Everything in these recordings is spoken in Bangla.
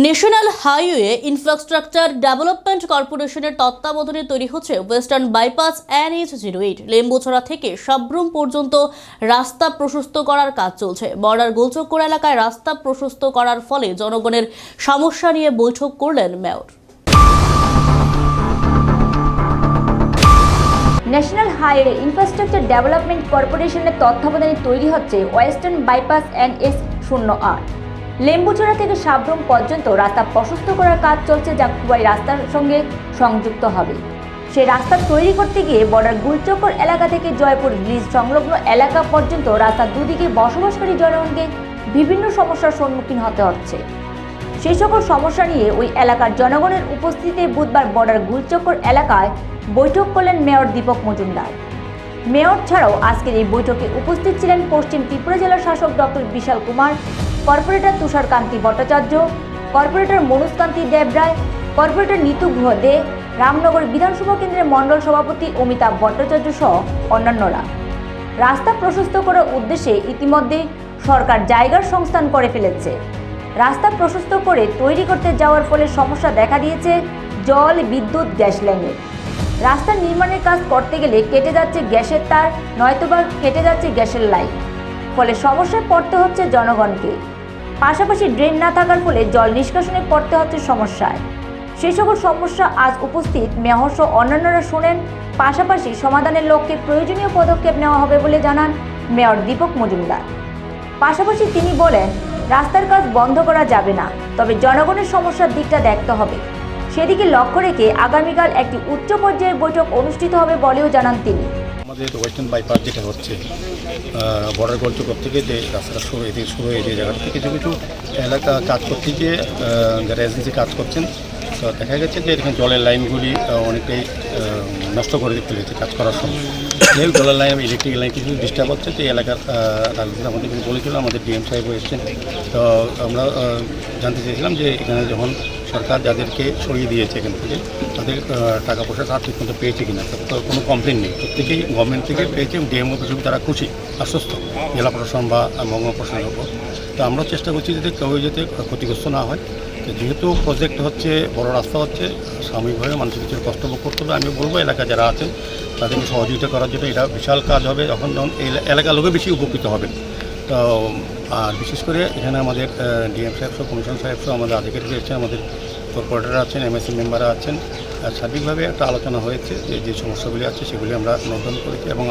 ন্যাশনাল হাইওয়ে ইনফ্রাস্ট্রাকচার ডেভেলপমেন্ট কর্পোরেশনের তত্ত্বাবধানে তৈরি হচ্ছে western bypass N H zero eight, Lembucherra থেকে সাব্রুম পর্যন্ত রাস্তা প্রশস্ত করার কাজ চলছে। বর্ডার গোলচক্কর এলাকায় রাস্তা প্রশস্ত করার ফলে জনগণের সমস্যা নিয়ে বৈঠক করলেন mayor. National highway infrastructure development কর্পোরেশনের তত্ত্বাবধানে তৈরি হচ্ছে ওয়েস্টার্ন বাইপাস এন এস শূন্য আট। লেম্বুচড়া থেকে সাবরুম পর্যন্ত রাস্তা প্রশস্ত করার কাজ চলছে যা খুবই রাস্তার সঙ্গে সংযুক্ত হবে। সেই রাস্তা তৈরি করতে গিয়ে বর্ডার গুলচক্কর এলাকা থেকে জয়পুর ব্রিজ সংলগ্ন এলাকা পর্যন্ত রাস্তার দুদিকে বসবাসকারী জনগণকে বিভিন্ন সমস্যার সম্মুখীন হতে হচ্ছে। সেই সকল সমস্যা নিয়ে ওই এলাকার জনগণের উপস্থিতিতে বুধবার বর্ডার গুলচক্কর এলাকায় বৈঠক করলেন মেয়র দীপক মজুমদার। মেয়র ছাড়াও আজকের এই বৈঠকে উপস্থিত ছিলেন পশ্চিম ত্রিপুরা জেলার শাসক doctor Bishal Kumar corporator Tusharkanti Bhattacharya, corporator Manojkanti Debroy, corporator Nitu Guha De Ramnagar বিধানসভা কেন্দ্রের মণ্ডল সভাপতি অমিতাভ ভট্টাচার্য সহ অন্যান্যরা। রাস্তা প্রশস্ত করার উদ্দেশ্যে ইতিমধ্যে সরকার জায়গার সংস্থান করে ফেলেছে। রাস্তা প্রশস্ত করে তৈরি করতে যাওয়ার ফলে সমস্যা দেখা দিয়েছে জল, বিদ্যুৎ, গ্যাস লাইনের রাস্তা নির্মাণের কাজ করতে গেলে কেটে যাচ্ছে গ্যাসের তার, নয়তোবা কেটে যাচ্ছে গ্যাসের লাইন। ফলে সমস্যায় পড়তে হচ্ছে জনগণকে। পাশাপাশি ড্রেন না থাকার ফলে জল নিষ্কাশনে পড়তে হচ্ছে সমস্যায়। সেই সকল সমস্যা আজ উপস্থিত মেয়র সহ অন্যান্যরা শোনেন। পাশাপাশি সমাধানের লক্ষ্যে প্রয়োজনীয় পদক্ষেপ নেওয়া হবে বলে জানান মেয়র দীপক মজুমদার। পাশাপাশি তিনি বলেন, রাস্তার কাজ বন্ধ করা যাবে না, তবে জনগণের সমস্যার দিকটা দেখতে হবে। সেদিকে লক্ষ্য রেখে আগামীকাল একটি উচ্চ পর্যায়ের বৈঠক অনুষ্ঠিত হবে বলেও জানান তিনি। আমাদের ওয়েস্টার্ন বাইপাস যেটা হচ্ছে বর্ডার গোলচক্কর থেকে যে রাস্তাটা শুরু এদিকে শুরু হয়ে যে জায়গাটা থেকে কিছু কিছু এলাকা কাজ করতে গিয়ে যারা এজেন্সি কাজ করছেন, তো দেখা গেছে যে এখানে জলের লাইনগুলি অনেকটাই নষ্ট করে দিতে ফেলেছে কাজ করার সময়। জলের লাইন ইলেকট্রিক লাইন কিছু ডিস্টার্ব হচ্ছে যে এলাকার আমাদের বলেছিল, আমাদের ডিএম সাহেব এসেছেন। তো আমরা জানতে চেয়েছিলাম যে এখানে যখন সরকার যাদেরকে সরিয়ে দিয়েছে এখান থেকে, তাদের টাকা পয়সা তার ঠিক মতো পেয়েছে কিনা তো কোনো কমপ্লেন নেই। প্রত্যেকেই গভর্নমেন্ট থেকে পেয়েছে এবং ডিএম অফিস তারা খুশি, আশ্বস্ত। জেলা প্রশাসন বা মহকুমা প্রশাসনের উপর তো আমরা চেষ্টা করছি যাতে কেউ যাতে ক্ষতিগ্রস্ত না হয়। তো যেহেতু প্রজেক্ট হচ্ছে, বড় রাস্তা হচ্ছে, সাময়িকভাবে মানুষের কিছু কষ্ট ভোগ করতে হবে। আমি বলব, এলাকা যারা আছেন, তাদেরকে সহযোগিতা করার জন্য এটা বিশাল কাজ হবে। যখন যখন এলাকার লোকে বেশি উপকৃত হবে তো আর বিশেষ করে এখানে আমাদের ডিএম সাহেব সহ, কমিশন সাহেব সহ আমাদের আধিকারিক রয়েছেন আমাদের কর্পোরেটর আছেন এমএসসি মেম্বাররা আছেন। সার্বিকভাবে একটা আলোচনা হয়েছে যে যে সমস্যাগুলি আছে সেগুলি আমরা নোটন করেছি এবং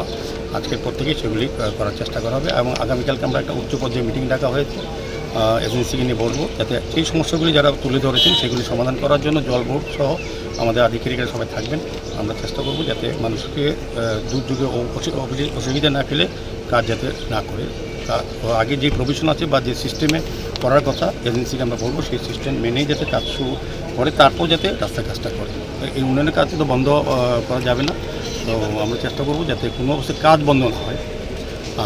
আজকের পর থেকেই সেগুলি করার চেষ্টা করা হবে এবং আগামীকালকে আমরা একটা উচ্চ পর্যায়ে মিটিং ডাকা হয়েছে। এজেন্সিকে নিয়ে বলব যাতে এই সমস্যাগুলি যারা তুলে ধরেছেন সেগুলি সমাধান করার জন্য জল বোর্ড সহ আমাদের আধিকারিকরা সবাই থাকবেন। আমরা চেষ্টা করব যাতে মানুষকে দুর্যোগে অসুবিধা না ফেলে কাজ যাতে না করে। আগে যে প্রভিশন আছে বা যে সিস্টেমে করার কথা এজেন্সিকে আমরা বলব, সেই সিস্টেম মেনেই যাতে কাজ শুরু করে, তারপর যাতে রাস্তার কাজটা করে। এই উন্নয়নের কাজ তো বন্ধ করা যাবে না। তো আমরা চেষ্টা করব যাতে কোনো অবস্থায় কাজ বন্ধ না হয়।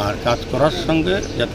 আর কাজ করার সঙ্গে যাতে